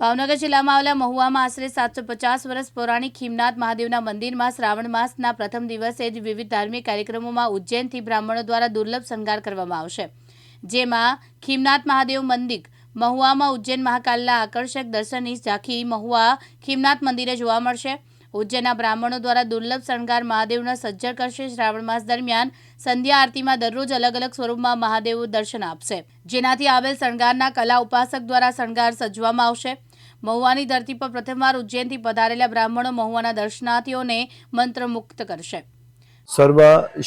ભાવનગર જિલ્લામાં આવેલા મહુવામાં આશરે સાતસો પચાસ વર્ષ પૌરાણિક ખીમનાથ મહાદેવના મંદિરમાં શ્રાવણ માસના પ્રથમ દિવસે જ વિવિધ ધાર્મિક કાર્યક્રમોમાં ઉજ્જૈનથી બ્રાહ્મણો દ્વારા દુર્લભ શણગાર કરવામાં આવશે. જેમાં ખીમનાથ મહાદેવ મંદિર, મહુવામાં ઉજ્જૈન મહાકાલના આકર્ષક દર્શનની ઝાંખી મહુવા ખીમનાથ મંદિરે જોવા મળશે. ઉજ્જૈનના બ્રાહ્મણો દ્વારા દુર્લભ શણગાર મહાદેવનો સજ્જર કરશે. શ્રાવણ માસ દરમિયાન સંધ્યા આરતીમાં દરરોજ અલગ અલગ સ્વરૂપમાં મહાદેવ દર્શન આપશે. જેનાથી આવેલ શણગારના કલા ઉપાસક દ્વારા શણગાર સજવામાં આવશે. મહુવાની ધરતી પર પ્રથમવાર ઉજ્જૈનથી પધારેલા બ્રાહ્મણો મહુવાના દર્શનાર્થીઓને મંત્રમુક્ત કરશે. સર્વ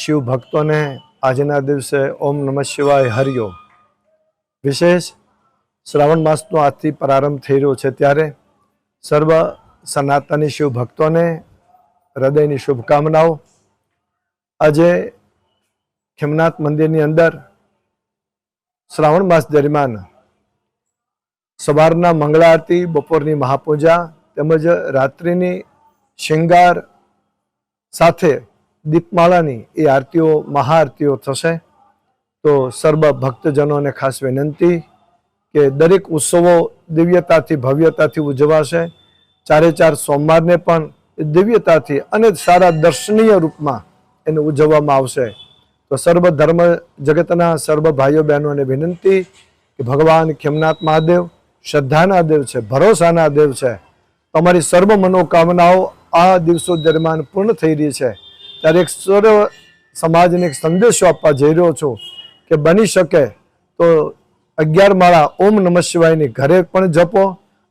શિવ ભક્તોને આજના દિવસે ઓમ નમઃ શિવાય હરિયો વિશેષ શ્રાવણ માસનો આજથી પ્રારંભ થઈ રહ્યો છે ત્યારે સર્વ સનાતની શિવ ભક્તોને હૃદયની શુભકામનાઓ. આજે ખેમનાથ મંદિરની અંદર શ્રાવણ માસ દરમિયાન સવારના મંગળા આરતી, બપોરની મહાપૂજા તેમજ રાત્રિની શિંગાર સાથે દીપમાળાની એ આરતીઓ મહાઆરતીઓ થશે. તો સર્વ ભક્તજનોને ખાસ વિનંતી કે દરેક ઉત્સવો દિવ્યતાથી, ભવ્યતાથી ઉજવાશે. ચારે ચાર સોમવારને પણ દિવ્યતાથી અને સારા દર્શનીય રૂપમાં એને ઉજવવામાં આવશે. તો સર્વ ધર્મ જગતના સર્વ ભાઈઓ બહેનોને વિનંતી કે ભગવાન ખેમનાથ મહાદેવ શ્રદ્ધાના દેવ છે, ભરોસાના દેવ છે. તમારી સર્વ મનોકામનાઓ આ દિવસો દરમિયાન પૂર્ણ થઈ રહી છે. ત્યારે એક સર્વ સમાજને એક સંદેશો આપવા જઈ રહ્યો છું કે બની શકે તો અગિયાર માળા ઓમ નમઃ શિવાયની ઘરે પણ જપો.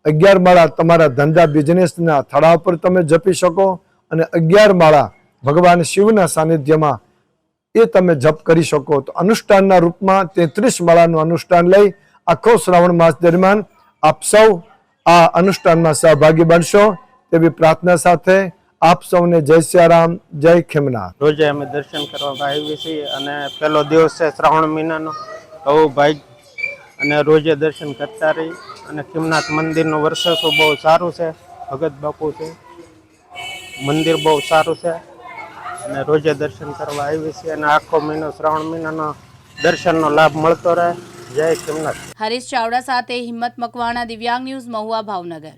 અગિયાર માળા તમારા ધંધા બિઝનેસના થડા પર તમે જપી શકો અને અગિયાર માળા ભગવાન શિવના સાનિધ્યમાં એ તમે જપ કરી શકો. તો અનુષ્ઠાનના રૂપમાં તેત્રીસ માળાનું અનુષ્ઠાન લઈ આખો શ્રાવણ માસ દરમિયાન આપ સૌ આ અનુષ્ઠાનમાં સહભાગી બનશો તેવી પ્રાર્થના સાથે આપ સૌને જય સિયારામ, જય ખેમનાથ રોજે અમે દર્શન કરવા આવીએ છીએ અને પહેલો દિવસ છે શ્રાવણ મહિનાનો. બહુ ભાઈ, અને રોજે દર્શન કરતા રહી અને ખીમનાથ મંદિરનું વર્ષો બહુ સારું છે, ભગત બાપુ છે. મંદિર બહુ સારું છે અને રોજે દર્શન કરવા આવીએ છીએ અને આખો મહિનો શ્રાવણ મહિનાનો દર્શનનો લાભ મળતો રહે. જય સોમનાથ હરીશ ચાવડા સાથે હિંમત મકવાણા દિવ્યાંગ ન્યૂઝ મહુવા ભાવનગર.